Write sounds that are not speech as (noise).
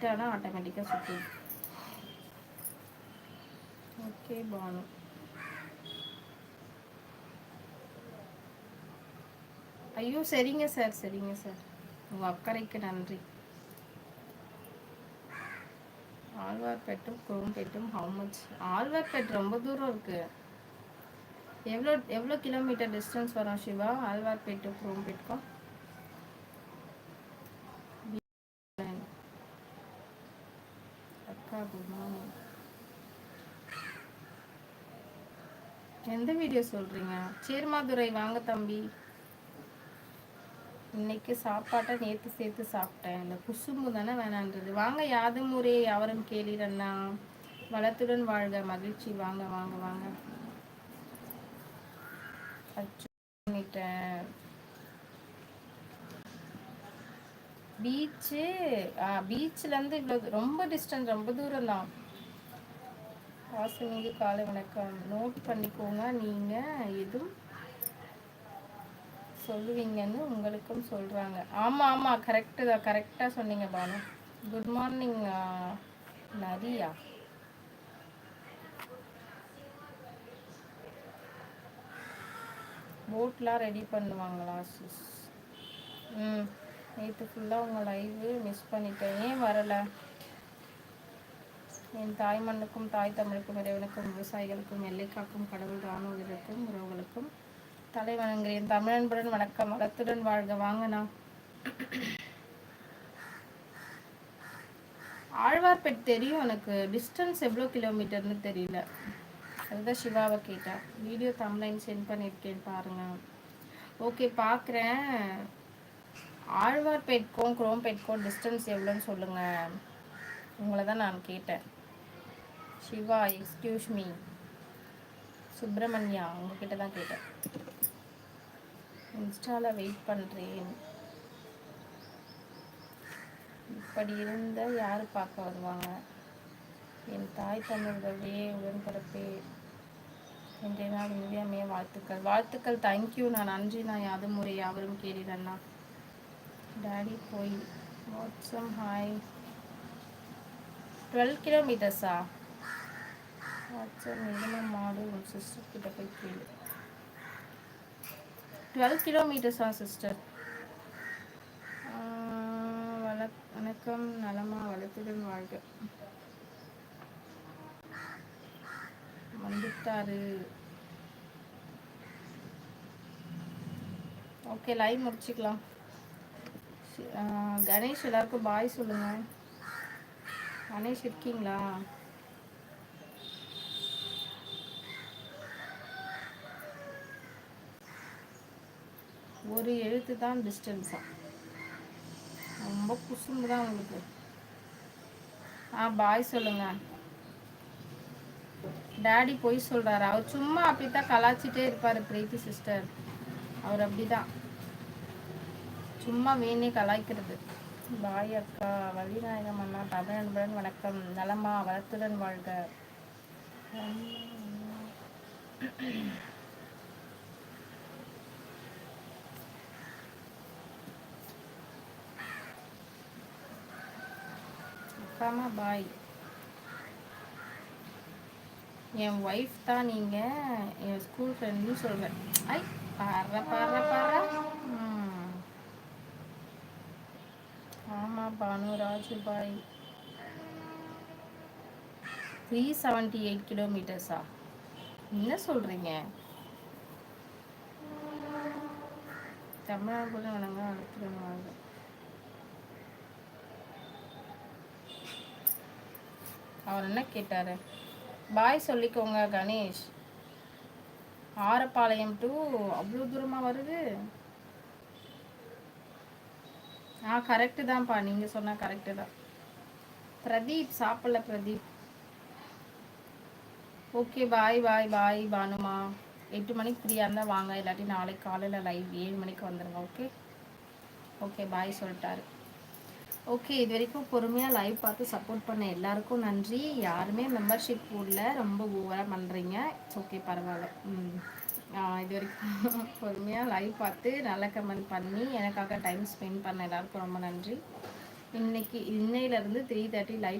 Heat ஆனால் ஆட்டோமேட்டிக்காக சுற்றும் ஓகே பானு. ஐயோ சரிங்க சார் சரிங்க சார். உங்கள் அக்கறைக்கு நன்றி. ஆழ்வார்பேட்டும் குரோம்பேட்டும் ஹவு மச் ஆழ்வார்பேட் ரொம்ப தூரம் இருக்கு. எவ்வளோ எவ்வளோ கிலோமீட்டர் டிஸ்டன்ஸ் வரும் சிவா? ஆழ்வார்பேட்டு குரோம்பேட்க்கும் அக்கா குட் மார்னிங் எந்த வீடியோ சொல்றீங்க? சீர்மாதுரை வாங்க தம்பி. இன்னைக்கு சாப்பாட்டை நேற்று சேர்த்து சாப்பிட்டேன். இந்த குசும்பு தானே வேணான்றது. வாங்க யாதும் ஊரே யாவரும் கேளீரண்ணா வளத்துடன் வாழ்க. மகிழ்ச்சி. வாங்க வாங்க வாங்க. பண்ணிட்டேன். பீச்சு பீச்சிலேருந்து இவ்வளோ ரொம்ப டிஸ்டன்ஸ் ரொம்ப தூரம் தான். வாசமிகு காலை வணக்கம். நோட் பண்ணிக்கோங்க நீங்கள் எதுவும் சொல்லுவீங்கன்னு உங்களுக்கும் சொல்கிறாங்க ஆமாம் ஆமாம் கரெக்டு தான் கரெக்டாக சொன்னீங்க பானு. குட் மார்னிங் நரியா. போட்லாம் ரெடி பண்ணுவாங்களா சிஸ் ம். நேற்று ஃபுல்லாக உங்கள் லைவு மிஸ் பண்ணிட்டேன். ஏன் வரலை? என் தாய் மண்ணுக்கும் தாய் தமிழுக்கும் இறைவனுக்கும் விவசாயிகளுக்கும் எல்லைக்காக்கும் கடவுள் கடவுள் வீரருக்கும் உறவுகளுக்கும் தலை வணங்குகிறேன் தமிழன்புடன் வணக்கம். வளத்துடன் வாழ்க. வாங்கண்ணா ஆழ்வார்பேட் தெரியும் எனக்கு. டிஸ்டன்ஸ் எவ்வளோ கிலோமீட்டர்னு தெரியல. அதுதான் சிவாவை கேட்டேன் வீடியோ தம்லைன் சென்ட் பண்ணியிருக்கேன் பாருங்கள் ஓகே பார்க்குறேன் ஆழ்வார்பேட்க்கும் குரோம்பேட்க்கும் டிஸ்டன்ஸ் எவ்வளோன்னு சொல்லுங்கள் உங்களை தான் நான் கேட்டேன். சிவா எக்ஸ்கியூஸ் மீ சுப்பிரமணியா உங்ககிட்ட தான் கேட்டேன். இன்ஸ்டாவில் வெயிட் பண்ணுறேன் இப்படி இருந்தால் யார் பார்க்க வருவாங்க? என் தாய் தமிழர்களே உடன்பிறப்பே. இன்றைய நாள் இந்தியாமே வாழ்த்துக்கள். வாழ்த்துக்கள் தேங்க்யூ நான் நன்றி. நான் யாது முறை யாவரும் கேட்கிறேன்னா டாடி போய். வாட்ஸம் ஹாய் டுவெல் கிலோமீட்டர்ஸா வாட்ஸ்அப் மினிமம் மாடு உன் சிஸ்டர் கிட்ட போய் கேளு. டுவெல் கிலோமீட்டர்ஸா சிஸ்டர் வண வணக்கம் நலமா வளர்த்துடன் வாழ்க. வந்துட்டாரு. ஓகே லைவ் முடிச்சுக்கலாம். கணேஷ் எல்லாருக்கும் பாய் சொல்லுங்க. கணேஷ் இருக்கீங்களா? ஒரு எழுத்து தான் டிஸ்டன்ஸா ரொம்ப குசும்பு தான் உங்களுக்கு. ஆ பாய் சொல்லுங்க. டேடி பொய் சொல்றாரு. அவர் சும்மா அப்படித்தான் கலாச்சிட்டே இருப்பாரு பிரீத்தி சிஸ்டர் அவர் அப்படிதான். சும்மா வேணே கலாய்க்கிறது. பாய் அக்கா வள்ளிநாயகம் அண்ணா தமிழ் அன்புடன் வணக்கம். நலமா வளத்துடன் வாழ்க. அக்காமா பாய். என் ஒய்ஃப் தான் நீங்கள் என் ஸ்கூல் ஃப்ரெண்டுன்னு சொல்கிறேன் ஐ பாரு பாரு பாரு ம் ஆமாம் Banu Rajubhai. Three seventy eight கிலோமீட்டர்ஸா என்ன சொல்கிறீங்க தமிழ்நாடு வணங்க அவர் என்ன கேட்டாரு? பாய் சொல்லிக்கோங்க கணேஷ். ஆரப்பாளையம் டு அவ்வளோ தூரமாக வருது? ஆ கரெக்டு தான்ப்பா. நீங்கள் சொன்னால் கரெக்டு தான். பிரதீப் சாப்பிடல பிரதீப். ஓகே பாய் பாய் பாய் பானுமா. எட்டு மணிக்கு ஃப்ரீயாக இருந்தால் வாங்க. இல்லாட்டி நாளைக்கு காலையில் லைவ் ஏழு மணிக்கு வந்துடுங்க ஓகே ஓகே பாய் சொல்லிட்டாரு. ஓகே இது வரைக்கும் பொறுமையாக லைவ் பார்த்து சப்போர்ட் பண்ண எல்லாருக்கும் நன்றி. யாருமே மெம்பர்ஷிப் போடல. ரொம்ப ஓவராக பண்ணுறீங்க ஓகே பரவாயில்ல. ம். இது வரைக்கும் (laughs) பொறுமையாக லைவ் பார்த்து நல்ல கமெண்ட் பண்ணி எனக்காக டைம் ஸ்பெண்ட் பண்ண எல்லாருக்கும் ரொம்ப நன்றி. இன்னைக்கு இன்னையிலேருந்து த்ரீ தேர்ட்டி லைவ்